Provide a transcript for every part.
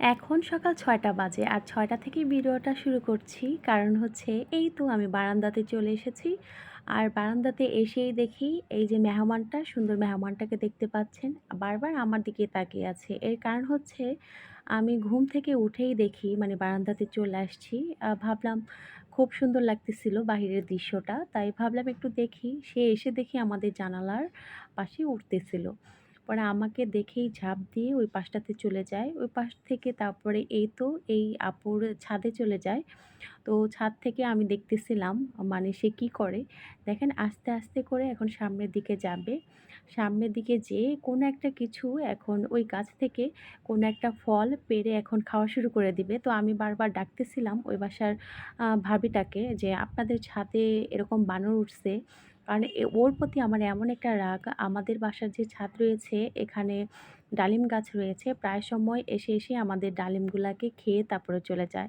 এখন সকাল ছয়টা বাজে আর ছয়টা থেকেই ভিডিওটা শুরু করছি। কারণ হচ্ছে এই তো আমি বারান্দাতে চলে এসেছি। আর বারান্দাতে এসেই দেখি এই যে মেহমানটা, সুন্দর মেহমানটাকে দেখতে পাচ্ছেন। বারবার আমার দিকে তাকিয়ে আছে। এর কারণ হচ্ছে আমি ঘুম থেকে উঠেই দেখি মানে বারান্দাতে চলে আসছি। ভাবলাম খুব সুন্দর লাগতেছিল বাহিরের দৃশ্যটা। তাই ভাবলাম একটু দেখি। সে এসে দেখি আমাদের জানালার পাশে উঠতেছিল। পরে আমাকে দেখেই ঝাঁপ দিয়ে ওই পাশটাতে চলে যায়। ওই পাশ থেকে তারপরে এই তো এই আপুর ছাদে চলে যায়। তো ছাদ থেকে আমি দেখতেছিলাম মানে সে কি করে? দেখেন আস্তে আস্তে করে এখন সামনের দিকে যাবে। সামনের দিকে যেয়ে কোনো একটা কিছু এখন ওই গাছ থেকে কোনো একটা ফল পেড়ে এখন খাওয়া শুরু করে দিবে। তো আমি বারবার ডাকতেছিলাম ওই বাসার ভাবিটাকে যে আপনাদের ছাদে এরকম বানর উঠছে কারণ ওর প্রতি আমার এমন একটা রাগ, আমাদের বাসার যে ছাদ রয়েছে, এখানে ডালিম গাছ রয়েছে, প্রায় সময় এসে এসে আমাদের ডালিমগুলাকে খেয়ে তারপরে চলে যায়।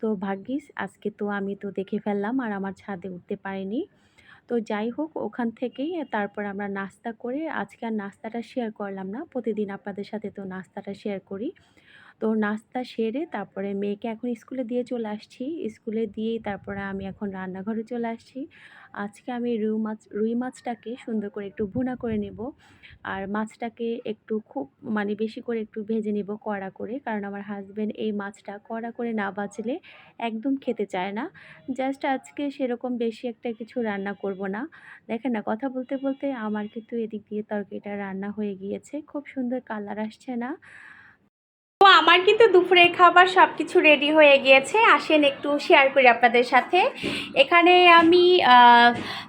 তো ভাগ্যিস, আজকে তো আমি তো দেখে ফেললাম আর আমার ছাদে উঠতে পারিনি। তো যাই হোক, ওখান থেকেই তারপর আমরা নাস্তা করে, আজকে আর নাস্তাটা শেয়ার করলাম না, প্রতিদিন আপনাদের সাথে তো নাস্তাটা শেয়ার করি। তো নাস্তা সেরে তারপরে মেয়েকে এখন স্কুলে দিয়ে চলে আসছি। স্কুলে দিয়েই তারপরে আমি এখন রান্নাঘরে চলে আসছি। আজকে আমি রুই মাছ, রুই মাছটাকে সুন্দর করে একটু ভুনা করে নেব। আর মাছটাকে একটু খুব মানে বেশি করে একটু ভেজে নেব কড়া করে। কারণ আমার হাজব্যান্ড এই মাছটা কড়া করে না বাজলে একদম খেতে চায় না। জাস্ট আজকে সেরকম বেশি একটা কিছু রান্না করব না। দেখেন না, কথা বলতে বলতে আমার কিন্তু এদিক দিয়ে তরকারিটা রান্না হয়ে গিয়েছে। খুব সুন্দর কালার আসছে না। আমার কিন্তু দুপুরের খাবার সব কিছু রেডি হয়ে গিয়েছে। আসেন একটু শেয়ার করি আপনাদের সাথে। এখানে আমি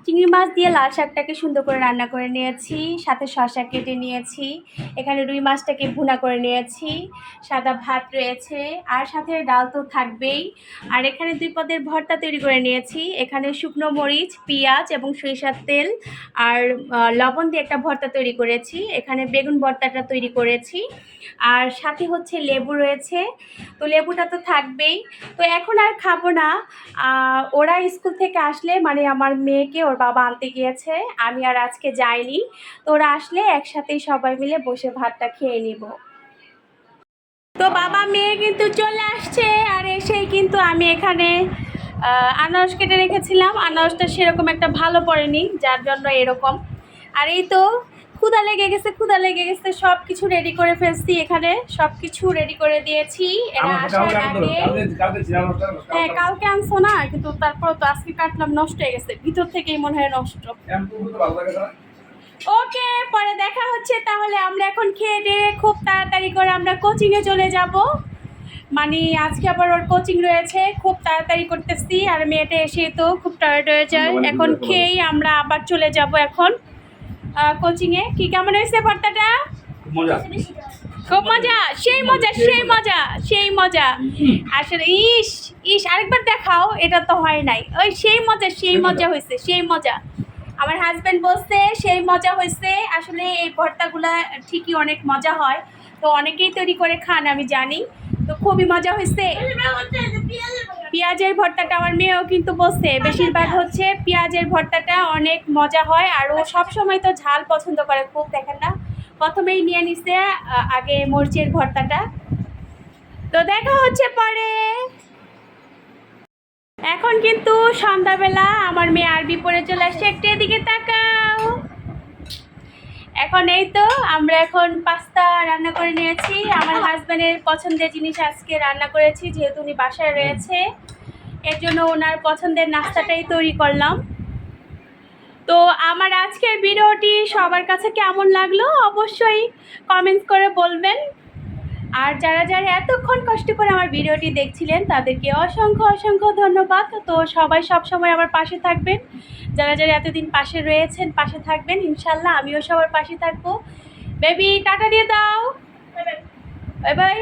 চিংড়ি মাছ দিয়ে লাল শাকটাকে সুন্দর করে রান্না করে নিয়েছি, সাথে শসা কেটে নিয়েছি, এখানে রুই মাছটাকে ভুনা করে নিয়েছি, সাদা ভাত রয়েছে, আর সাথে ডাল তো থাকবেই। আর এখানে দুই পদের ভর্তা তৈরি করে নিয়েছি, এখানে শুকনো মরিচ, পেঁয়াজ এবং সরিষার তেল আর লবণ দিয়ে একটা ভর্তা তৈরি করেছি, এখানে বেগুন ভর্তাটা তৈরি করেছি। আর সাথে হচ্ছে লেবু রয়েছে তো লেবুটা তো থাকবেই। তো এখন আর খাব না। ওরা স্কুল থেকে আসলে মানে আমার মেয়েকে ওর বাবা আনতে গিয়েছে। আমি আর আজকে যাইনি। তো ওরা আসলে একসাথেই সবাই মিলে বসে ভাতটা খেয়ে নিব। তো বাবা মেয়ে কিন্তু চলে আসছে আর এসেই কিন্তু আমি এখানে আনারস কেটে রেখেছিলাম। আনারসটা সেরকম একটা ভালো পড়েনি, যার জন্য এরকম। আর এই তো ক্ষুদা লেগে গেছে ক্ষুদা লেগে গেছে সব কিছু রেডি করে ফেলছি এখানে সব কিছু রেডি করে দিয়েছি। এরা আসার আগে হ্যাঁ কালকে আনছো না কিন্তু তারপর তো আজকে কাটলাম নষ্ট হয়ে গেছে। ভিতর থেকেই মনে হয় নষ্ট। ওকে পরে দেখা হচ্ছে। তাহলে আমরা এখন খেয়ে দিয়ে খুব তাড়াতাড়ি করে আমরা কোচিংয়ে চলে যাব। মানে আজকে আবার ওর কোচিং রয়েছে খুব তাড়াতাড়ি করতেছি। আর মেয়েটা এসে তো খুব টায়ার্ড হয়ে যায়। এখন খেয়েই আমরা আবার চলে যাব এখন। কোচিংয়ে কি কেমন হয়েছে ভর্তাটা খুব মজা। সেই মজা সেই মজা। সেই মজা। আসলে ইস ইস আরেকবার দেখাও এটা তো হয় নাই। ওই সেই মজা সেই মজা। হয়েছে সেই মজা। আমার হাজব্যান্ড বলছে সেই মজা হয়েছে। আসলে এই ভর্তাগুলা ঠিকই অনেক মজা হয়। তো অনেকেই তৈরি করে খান আমি জানি। তো খুবই মজা হয়েছে। পেঁয়াজের ভর্তাটা আমার মেয়েও কিন্তু বসছে। বেশিরভাগ হচ্ছে পেঁয়াজের ভর্তাটা অনেক মজা হয় আর ও সবসময় তো ঝাল পছন্দ করে। খুব দেখেন না। প্রথমেই নিয়ে নিছে আগে মরিচের ভর্তাটা। তো দেখা হচ্ছে পরে। এখন কিন্তু সন্ধ্যাবেলা আমার মেয়ে আরবি পড়ে চলে আসছে। একটু এদিকে তাকাও। এখন এই তো আমরা এখন পাস্তা রান্না করে নিয়েছি। আমার হাজব্যান্ডের পছন্দের জিনিস আজকে রান্না করেছি যেহেতু উনি বাসায় রয়েছে। এর জন্য ওনার পছন্দের নাস্তাটাই তৈরি করলাম। তো আমার আজকের ভিডিওটি সবার কাছে কেমন লাগল অবশ্যই কমেন্টস করে বলবেন। আর যারা যারা এতক্ষণ কষ্ট করে আমার ভিডিওটি দেখছিলেন তাদেরকে অসংখ্য অসংখ্য ধন্যবাদ। তো সবাই সব সময় আমার পাশে থাকবেন। যারা যারা এতদিন পাশে রয়েছেন পাশে থাকবেন ইনশাল্লাহ আমিও সবার পাশে থাকব। বেবি টাটা দিয়ে দাও। Bye bye.